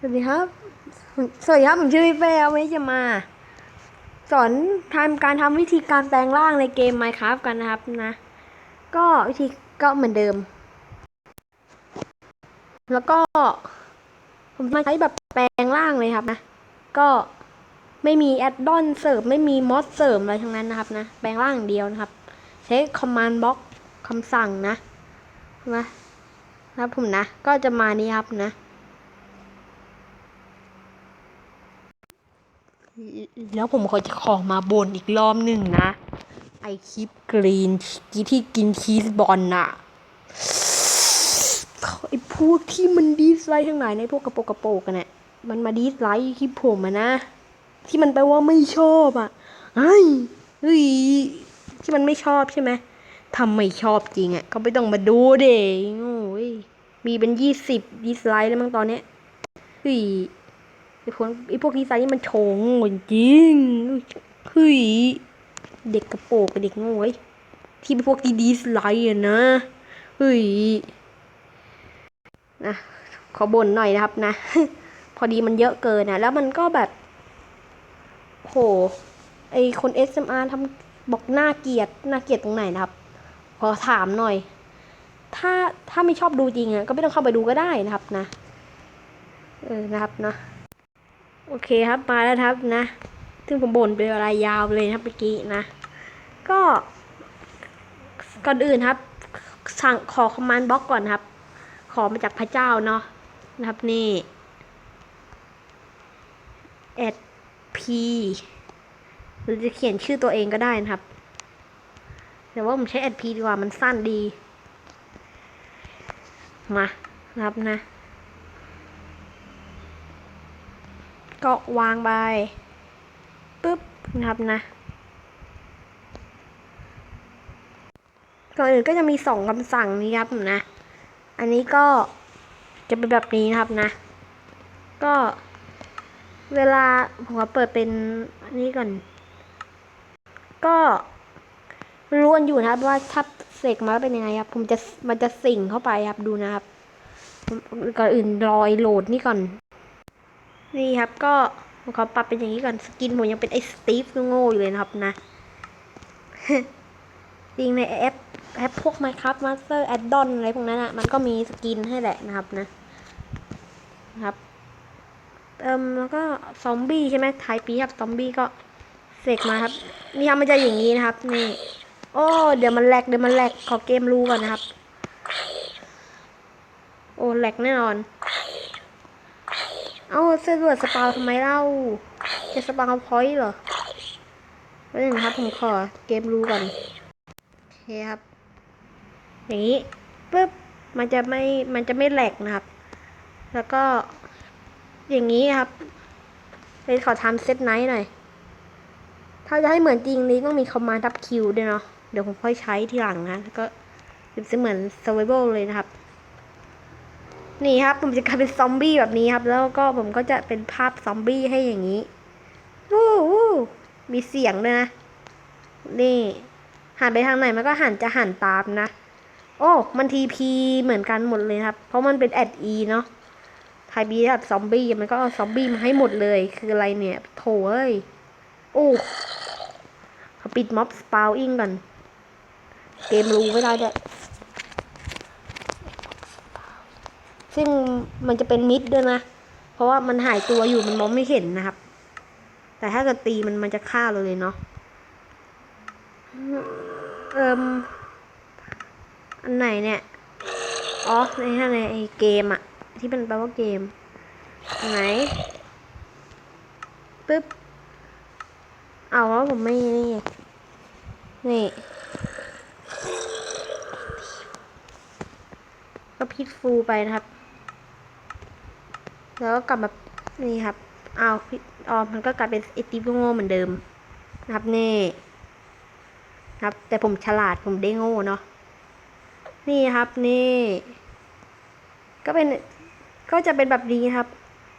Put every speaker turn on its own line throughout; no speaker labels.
สวัสดีครับ สวัสดีครับ ผมชื่อพี่เป้วันนี้จะมา สอนทำการทำวิธีการแปลงร่างในเกม Minecraft กันนะครับนะ ก็วิธีก็เหมือนเดิม แล้วก็ ผมมาใช้แบบแปลงร่างเลยครับนะ ก็ไม่มีแอดดอนเสริมไม่มีมอสเสริมอะไรทั้งนั้นนะครับนะ แปลงร่างเดียวนะครับ ใช้คอมมานด์บล็อกคำสั่งนะนะนะครับผมนะ ก็จะมานี้ครับนะ แล้วผมขอจะขอมาบนอีกรอบหนึ่งนะ ไอคลิปกรีนที่กินชีสบอลน่ะไอพวกที่มันดีสไลด์ทั้งหลายในพวกกระโปงกระโปงกันเนี่ยมันมาดีสไลด์คลิปผมอะนะ ที่มันแปลว่าไม่ชอบอะไอ้เฮ้ยที่มันไม่ชอบใช่ไหมทำไม่ชอบจริงอะก็ไม่ต้องมาดูเด้โอ้ยมีเป็นยี่สิบดีสไลด์แล้วมั้งตอนเนี้ยเฮ้ย ไอพวกไอพวกนิสัยนี่มันโฉงจริงเฮ้ยเด็กกระโปรงกับเด็กโง่เว้ยที่เป็นพวกที่ดีสไลด์อะนะเฮ้ยนะขอบ่นหน่อยนะครับนะ พอดีมันเยอะเกินนะแล้วมันก็แบบโหไอคน SMR ทำบอกหน่าเกลียดหน่าเกลียดตรงไหนนะครับ ขอถามหน่อย ถ้าถ้าไม่ชอบดูจริงอะก็ไม่ต้องเข้าไปดูก็ได้นะครับนะ เออนะครับเนาะ โอเคครับมาแล้วครับนะ ซึ่งผมบ่นเป็นเวลายาวเลยครับเมื่อกี้นะ ก็ก่อนอื่นครับ สั่งขอคอมมานด์บล็อกก่อนครับ ขอมาจากพระเจ้าเนาะนะครับนี่ add p หรือจะเขียนชื่อตัวเองก็ได้นะครับ แต่ว่าผมใช้ add p ดีกว่ามันสั้นดี มา นะครับนะ ก็วางไปปุ๊บนะครับนะก่อนอื่นก็จะมีสองคำสั่งนี้ครับนะ อันนี้ก็จะเป็นแบบนี้นะครับนะ ก็เวลาผมเปิดเป็นอันนี้ก่อน ก็รู้กันอยู่นะครับว่าถ้าเสกมาเป็นยังไงครับผมจะมันจะสิ่งเข้าไปครับดูนะครับก่อนอื่นรอยโหลดนี่ก่อน นี่ครับก็ผมขอปรับเป็นอย่างนี้ก่อนสกินผมยังเป็นไอ้สตีฟโง่อยู่เลยนะครับนะจริงในแอปแอปพวก Minecraft Master Add-on อะไรพวกนั้นอะมันก็มีสกินให้แหละนะครับนะนะครับเติมแล้วก็ซอมบี้ใช่ไหมไทยปีครับซอมบี้ก็เสกมาครับ นี่ครับมันจะอย่างนี้นะครับ นี่ โอ้ เดี๋ยวมันแหลกเดี๋ยวมันแหลกขอเกมรู้ก่อนนะครับ โอ้แหลกแน่นอน เอาเสื้อดวดสปาวทำไมเล่า จะสปาวพอยต์เหรอไม่ได้นครับผมขอเกมรู้ก่อนโอเคครับ อย่างนี้ปุ๊บมันจะไม่มันจะไม่แหลกนะครับ แล้วก็ อย่างนี้ครับไปขอทำเซตไนท์หน่อย ถ้าจะให้เหมือนจริงนี้ต้องมีคอมมานด์ทับคิวด้วยเนาะเดี๋ยวผมค่อยใช้ทีหลังนะ แล้วก็จะเหมือน survival เลยนะครับ นี่ครับผมจะกลายเป็นซอมบี้แบบนี้ครับ แล้วก็ผมก็จะเป็นภาพซอมบี้ให้อย่างนี้วู้วู้มีเสียงด้วยนะ นี่หันไปทางไหนมันก็หันจะหันตามนะ โอ้ มันทีพีเหมือนกันหมดเลยครับ เพราะมันเป็นแอดอีเนาะไทยบีแบบซอมบี้มันก็เอาซอมบี้มาให้หมดเลย คืออะไรเนี่ยโถเอ้ย โอ้เขาปิดม็อบสปาวอิงก่อน เกมรู้ไม่ได้ด้วย ซึ่งมันจะเป็นมิดด้วยนะ เพราะว่ามันหายตัวอยู่มันมองไม่เห็นนะครับ แต่ถ้าเกิดตีมันมันจะฆ่าเราเลยเนาะเอิมอันไหนเนี่ย อ๋อ ในข้าในไอเกมอะที่เป็นแปลว่าเกม ไหนปึ๊บ เอาแล้วผมไม่นี่นี่ก็พิดฟูไปนะครับ แล้วก็กลับมานี่ครับเอาวออมันก็กลายเป็นไอติฟโง่เหมือนเดิมนะครับนี่ครับ แต่ผมฉลาดผมได้โง่เนาะนี่ครับนี่ ก็เป็นก็จะเป็นแบบนี้ครับ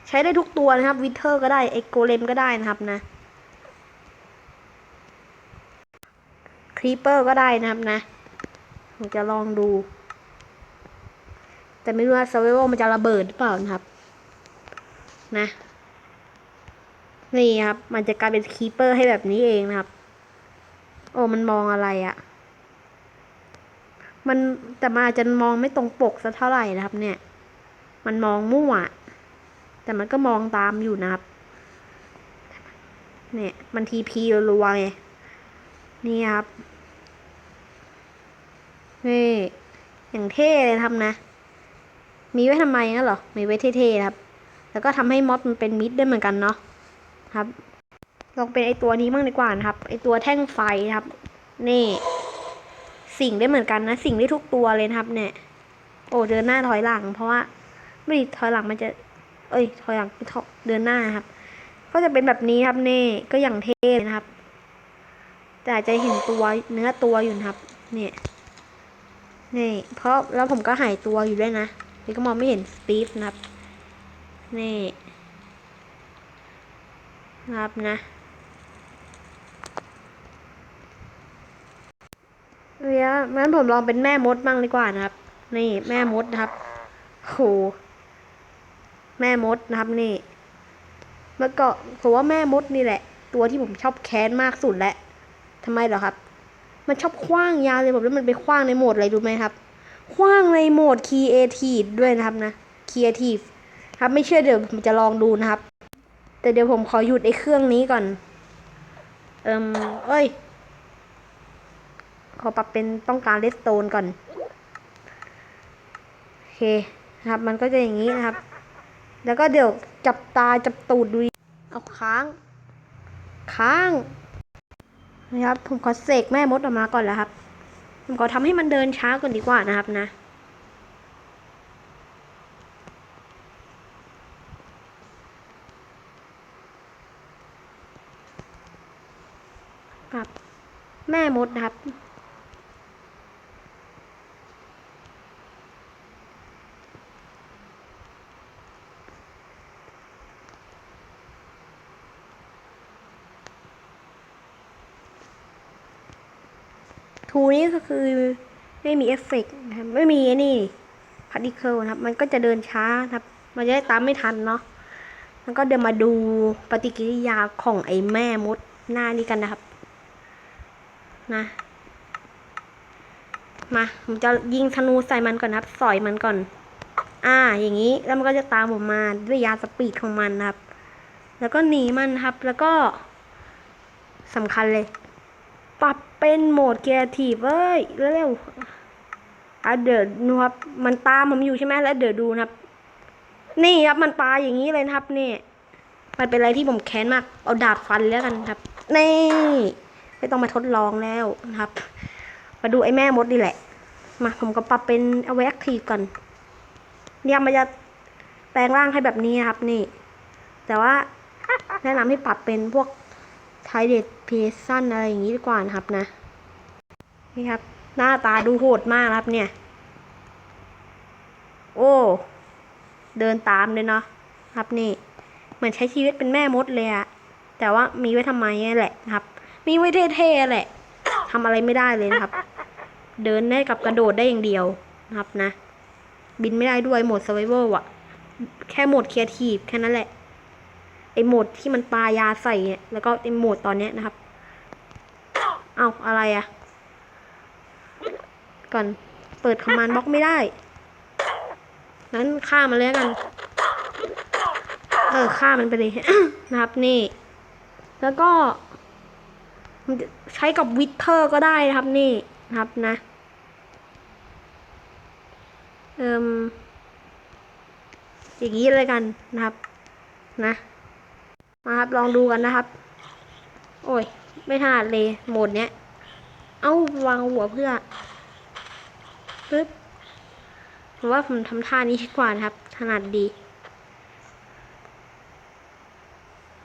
ใช้ได้ทุกตัวนะครับวิเทอร์ก็ได้ไอโกเลมก็ได้นะครับนะครีเปอร์ก็ได้นะครับนะผมจะลองดู แต่ไม่รู้ว่า s u r v i v a l มันจะระเบิดหรือเปล่านะครับ นะ นี่ครับ มันจะกลายเป็นคีเปอร์ให้แบบนี้เองนะครับ โอ้มันมองอะไรอะ่ะ มันแต่มาจะมองไม่ตรงปกสักเท่าไหร่นะครับ เนี่ย มันมองมั่วแต่มันก็มองตามอยู่นะครับ เนี่ย มันทีพีรัวๆไงนี่ครับ นี่ อย่างเท่เลยทำนะ มีไว้ทำไมนะหรอ มีไว้เท่ๆครับ แล้วก็ทำให้ม็อบมันเป็นมิดได้เหมือนกันเนาะครับ ลองเป็นไอตัวนี้บ้างดีกว่านะครับ ไอตัวแท่งไฟครับ นี่ สิ่งได้เหมือนกันนะ สิ่งได้ทุกตัวเลยครับ เนี่ย โอ้เดินหน้าถอยหลัง เพราะว่าไม่ด้ถอยหลังมันจะ เอ้ย ถอยหลังเดินหน้าครับ ก็จะเป็นแบบนี้ครับนี่ก็อย่างเท่นะครับ แต่จจะเห็นตัวเนื้อตัวอยู่นะครับ เนี่ยนี่ เพราะแล้วผมก็หายตัวอยู่ด้วยนะนี่ก็มองไม่เห็นสตีฟนะครับ นี่ครับนะ เดี๋ยวงั้นผมลองเป็นแม่มดบ้างดีกว่านะครับ นี่แม่มดนะครับโหแม่มดนะครับนี่แล้วก็ผมว่าแม่มดนี่แหละ ตัวที่ผมชอบแค้นมากสุดแหละทำไมเหรอครับ มันชอบคว้างยาเลยผมแล้วมันไปคว้างในโหมดอะไรรู้ไหมครับ คว้างในโหมด Creative ด้วยนะครับนะ Creative ครับไม่เชื่อเดี๋ยวผมจะลองดูนะครับ แต่เดี๋ยวผมขอหยุดไอ้เครื่องนี้ก่อน เอิมเอ้ย ขอปรับเป็นต้องการเลสโตนก่อน โอเคนะครับ มันก็จะอย่างนี้นะครับ แล้วก็เดี๋ยวจับตาจับตูดดู เอาค้าง ค้างนะครับ ผมขอเสกแม่มดออกมาก่อนแล้วครับ ผมขอทำให้มันเดินช้าก่อนดีกว่านะครับนะ ครับ แม่มดนะครับ ทูนี้ก็คือไม่มีเอฟเฟกต์นะครับ ไม่มีไอ้นี่พาร์ติเคิลนะครับ มันก็จะเดินช้านะครับ มันจะได้ตามไม่ทันเนาะแล้วก็เดี๋ยวมาดูปฏิกิริยาของไอ้แม่มดหน้านี้กันนะครับ นะ มาผมจะยิงธนูใส่มันก่อนนะครับ สอยมันก่อน อ่า อย่างนี้แล้วมันก็จะตามผมมาด้วยยาสปีดของมันนะครับ แล้วก็หนีมันครับ แล้วก็สำคัญเลย ปรับเป็นโหมดเกียร์ทีเว้ยเร็วๆอะเดี๋ยวดูครับ มันตามผมอยู่ใช่ไหมแล้วเดี๋ยวดูนะครับ นี่ครับมันปลาอย่างนี้เลยนะครับนี่มันเป็นอะไรที่ผมแค้นมาก เอาดาบฟันแล้วกันครับ นี่ ไม่ต้องมาทดลองแล้วนะครับ มาดูไอ้แม่มดนี่แหละ มาผมก็ปรับเป็นเอาไว้แอคทีฟก่อนเนี่ยมันจะแปลงร่างให้แบบนี้นะครับ นี่ แต่ว่าแนะนำให้ปรับเป็นพวกไทเด็ดเพซันอะไรอย่างนี้ดีกว่านะครับนะ นี่ครับ หน้าตาดูโหดมากนะครับเนี่ย โอ้ เดินตามเลยเนาะครับนี่ เหมือนใช้ชีวิตเป็นแม่มดเลยอะแต่ว่ามีไว้ทำไมนี่แหละนะครับ มีไว้เท่ๆแหละทำอะไรไม่ได้เลยนะครับ เดินได้กับกระโดดได้อย่างเดียวนะครับนะ บินไม่ได้ด้วยโหมด survival อะแค่โหมด creative แค่นั้นแหละไอโหมดที่มันปายาใส่เนี่ยแล้วก็ไอโหมดตอนเนี้ยนะครับ เอาอะไรอะก่อนเปิดคอมมานด์บล็อกไม่ได้ นั้นฆ่ามันเลยกัน เออฆ่ามันไปเลยนะครับนี่ แล้วก็ ใช้กับวิเทอร์ก็ได้นะครับนี่ครับนะ เอ่มอย่างนี้เลยกันนะครับ นะ มาครับลองดูกันนะครับ โอ้ย ไม่ถนัดเลยโหมดเนี้ย เอ้าวางหัวเพื่อปึ๊บผมว่าผมทำท่านี้ดีกว่านะครับ ถนัดดี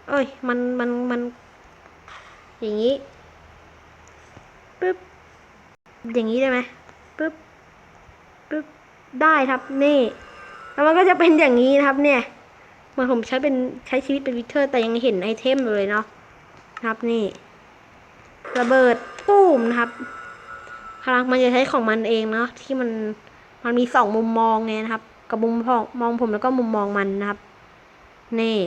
เอ้ย มันมันมันอย่างนี้ ปึ๊บอย่างนี้ได้ไหมปึ๊บปึ๊บได้ครับนี่แล้วมันก็จะเป็นอย่างนี้นะครับ เนี่ยเมือนผมใช้เป็นใช้ชีวิตเป็นวิเทอร์ แต่ยังเห็นไอเทมเลยเนาะนะครับนี่ระเบิดตูมนะครับพลังมันจะใช้ของมันเองเนาะที่มันมันมีสองมุมมองไงนะครับ กับมุมมองมองผมแล้วก็มุมมองมันนะครับ นี่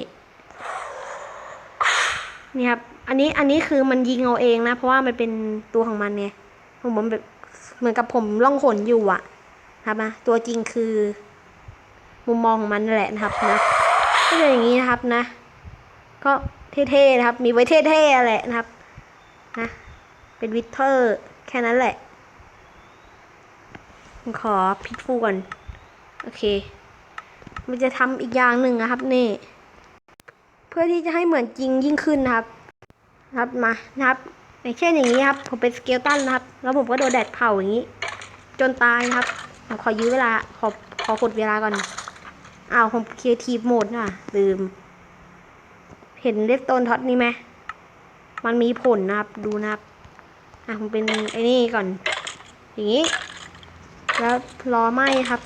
นี่ครับ อันนี้อันนี้คือมันยิงเอาเองนะ เพราะว่ามันเป็นตัวของมันไงผมมันแบบเหมือนกับผมล่องหนอยู่อะครับนะตัวจริงคือ มุมมองของมันแหละนะครับนะก็จะอย่างนี้นะครับนะ ก็เท่ๆนะครับ มีไว้เท่ๆแหละนะครับนะเป็นวิเทอร์แค่นั้นแหละขอพิกฟูก่อน โอเค มันจะทำอีกอย่างหนึ่งนะครับนี่ เพื่อที่จะให้เหมือนจริงยิ่งขึ้นนะครับ ครับมานะครับอย่างเช่นอย่างนี้ครับผมเป็นสเกลตันนะครับ แล้วผมก็โดนแดดเผาอย่างนี้ จนตายนะครับผมขอยื้อเวลาขอขอกดเวลาก่อนอ้าวผมครีเอทีฟโหมดน่ะลืม เห็นเลฟโตนท็อตนี่ไหมมันมีผลนะครับดูนะครับอะผมเป็นไอ้นี่ก่อน อย่างนี้ แล้วรอไหมครับ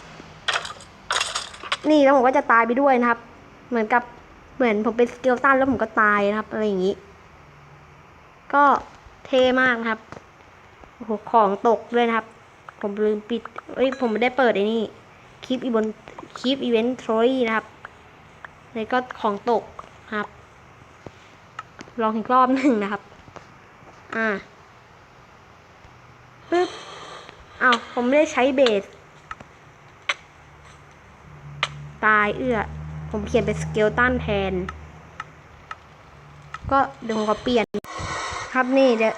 นี่แล้วผมก็จะตายไปด้วยนะครับ เหมือนกับเหมือนผมเป็นสเกลตันแล้วผมก็ตายนะครับอะไรอย่างนี้ ก็เท่มากนะครับโอ้โหของตกด้วยนะครับ ผมลืมปิดเอ้ยผมไม่ได้เปิดไอ้นี่คลิปอีบนคลิปอีเวนต์ทรอยนะครับแล้วก็ของตกครับ ลองอีกรอบหนึ่งนะครับ อ่าปึ๊บอ้าวผมไม่ได้ใช้เบส ตายเอื้อ ผมเขียนเป็นสเกลตันแทน ก็เดี๋ยวผมขอเปลี่ยน ครับนี่เดี๋ยว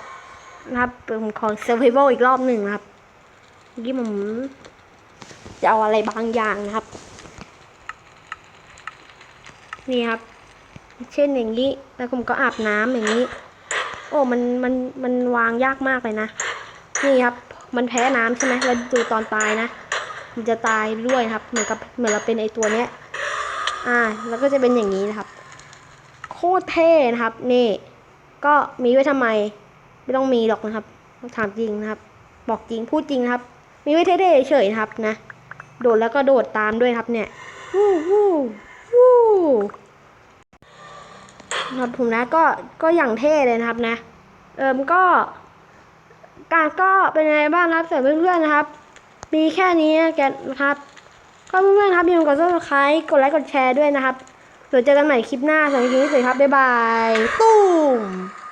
นะครับผมขอเซอร์ไ a เ a อีกรอบหนึ่งนะครับเมื่อกี้ผมจะเอาอะไรบางอย่างนะครับ นี่ครับ เช่นอย่างนี้ แล้วผมก็อาบน้ำอย่างนี้ โอ้มันมันมันวางยากมากเลยนะ นี่ครับ มันแพ้น้ำใช่ไหมแล้วดูตอนตายนะ มันจะตายด้วยครับ เหมือนกับเหมือนเราเป็นไอตัวเนี้ย อ่า แล้วก็จะเป็นอย่างนี้นะครับ โคตรเท่นะครับ นี่ ก็มีไว้ทำไม ไม่ต้องมีหรอกนะครับถามจริงนะครับ บอกจริงพูดจริงนะครับ มีไว้เท่ๆเฉยๆครับนะ โดดแล้วก็โดดตามด้วยครับเนี่ยวู้วู้วู้นะครับผมนะก็ก็อย่างเท่เลยนะครับนะ เอิมก็การก็เป็นไงบ้างครับสำหรับเพื่อนๆนะครับ มีแค่นี้แกนะครับก็เพื่อนๆครับอย่าลืมกด subscribe กดไลค์กดแชร์ด้วยนะครับ เดี๋ยวเจอกันใหม่คลิปหน้าสำหรับคลิปนี้สวัสดีครับบ๊ายบายตุ้ม